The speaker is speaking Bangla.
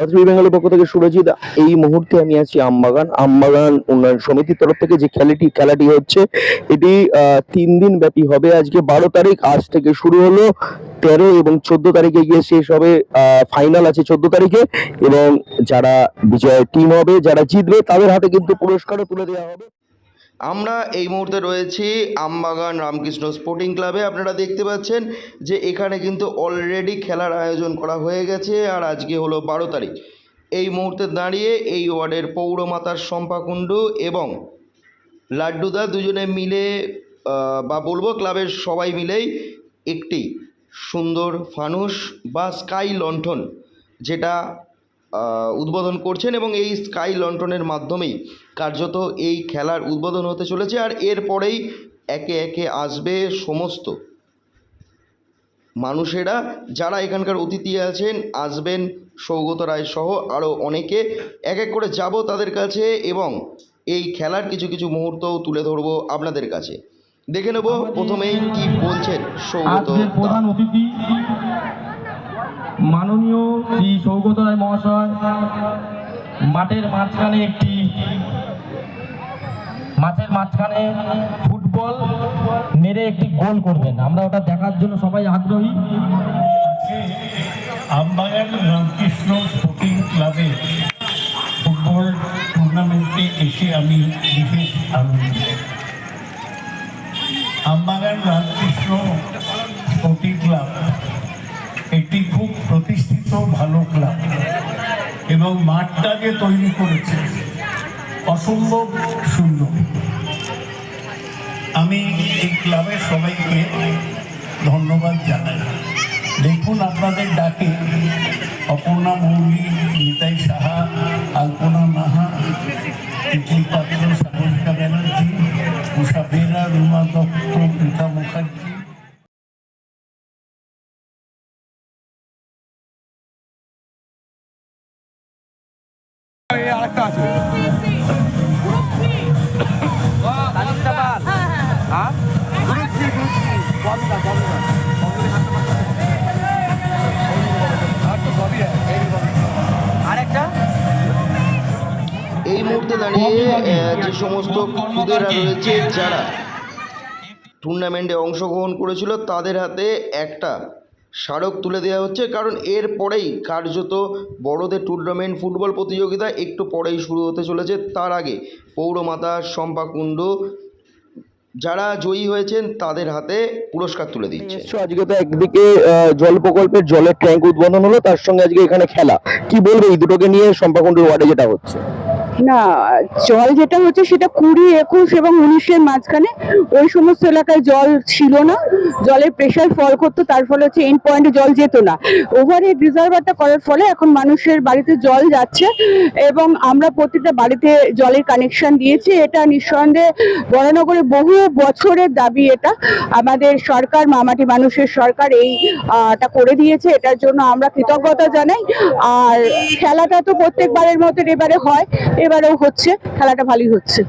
ভারতীয় বেঙ্গলের পক্ষ থেকে সুরজিৎ এই মুহূর্তে আমি আছি আমবাগান। আমবাগান উন্নয়ন সমিতির তরফ থেকে যে খেলাটি খেলাটি হচ্ছে, এটি তিন দিন ব্যাপী হবে। আজকে বারো তারিখ, আজ থেকে শুরু হলো। তেরো এবং চোদ্দ তারিখে গিয়ে শেষ হবে ফাইনাল আছে চোদ্দ তারিখে। এবং যারা বিজয় টিম হবে, যারা জিতবে, তাদের হাতে কিন্তু পুরস্কারও তুলে দেওয়া হবে। আমরা এই মুহূর্তে রয়েছি আমবাগান রামকৃষ্ণ স্পোর্টিং ক্লাবে আপনারা দেখতে পাচ্ছেন যে এখানে কিন্তু অলরেডি খেলার আয়োজন করা হয়ে গেছে আর আজকে হলো বারো তারিখ। এই মুহূর্তে দাঁড়িয়ে এই ওয়ার্ডের পৌরমাতার শম্পা কুণ্ডু এবং লাড্ডুদা দুজনে মিলে বা বলব ক্লাবের সবাই মিলেই একটি সুন্দর ফানুস বা স্কাই লণ্ঠন যেটা উদ্বোধন করছেন এবং এই স্কাই লণ্ঠনের মাধ্যমেই কার্যত এই খেলার উদ্বোধন হতে চলেছে আর এরপরেই একে একে আসবে সমস্ত মানুষেরা যারা এখানকার অতিথি আছেন আসবেন সৌগত রায় সহ আরও অনেকে। এক এক করে যাব তাদের কাছে এবং এই খেলার কিছু কিছু মুহূর্তও তুলে ধরবো আপনাদের কাছে। দেখে নেব প্রথমেই কি বলছেন সৌগত প্রধান অতিথি মাননীয় শ্রী সৌগত রায় মহাশয়, মাঠের মাঝখানে একটি, মাঠের মাঝখানে ফুটবল মেরে একটি গোল করবেন। আমরা ওটা দেখার জন্য সবাই আগ্রহী। আমবাগান রামকৃষ্ণ স্পোর্টিং ক্লাবে ফুটবল টুর্নামেন্টে এসে আমি বিশেষ আনন্দিত। আমবাগান রামকৃষ্ণ স্পোর্টিং ক্লাব প্রতিষ্ঠিত ভালো ক্লাব এবং মাঠটা যে তৈরি করেছে, অসম্ভব সুন্দর। আমি এই ক্লাবের সবাইকে ধন্যবাদ জানাই। দেখুন আপনাদের ডাকে অপর্ণা মৌলি নিতাই সাহা, আলপনা নাহা পাত্র, সাগরিকা ব্যানার্জি, উষা বেরা, রুমা দত্ত রীতা মুখার্জি এই মুহূর্তে দাঁড়িয়ে যে সমস্ত খুদেরা রয়েছে যারা টুর্নামেন্টে অংশগ্রহণ করেছিল তাদের হাতে একটা স্মারক তুলে দেওয়া হচ্ছে কারণ এর পরেই কার্যত বড়দের টুর্নামেন্ট ফুটবল প্রতিযোগিতা একটু পরেই শুরু হতে চলেছে। তার আগে পৌরমাতা শম্পা কুণ্ডু যারা জয়ী হয়েছেন তাদের হাতে পুরস্কার তুলে দিচ্ছে। আজকে তো একদিকে জল প্রকল্পের জলের ট্যাঙ্ক উদ্বোধন হলো তার সঙ্গে আজকে এখানে খেলা। কি বলবে এই দুটোকে নিয়ে শম্পা কুণ্ডুর ওয়ার্ডে যেটা হচ্ছে? না জল যেটা হচ্ছে সেটা কুড়ি একুশ এবং উনিশের মাঝখানে ওই সমস্ত এলাকায় জল ছিল না। জলের প্রেশার ফল করতো তার ফলে হচ্ছে এন্ড পয়েন্টে জল যেত না। ওভারহেড রিজার্ভারটা করার ফলে এখন মানুষের বাড়িতে জল যাচ্ছে এবং আমরা প্রতিটা বাড়িতে জলের কানেকশন দিয়েছি। এটা নিঃসন্দেহে বরানগরে বহু বছরের দাবি এটা। আমাদের সরকার মামাটি মানুষের সরকার এই আহ, টা করে দিয়েছে। এটার জন্য আমরা কৃতজ্ঞতা জানাই। আর খেলাটা তো প্রত্যেকবারের মতন এবারে হয় এবারেও হচ্ছে খেলাটা ভালোই হচ্ছে।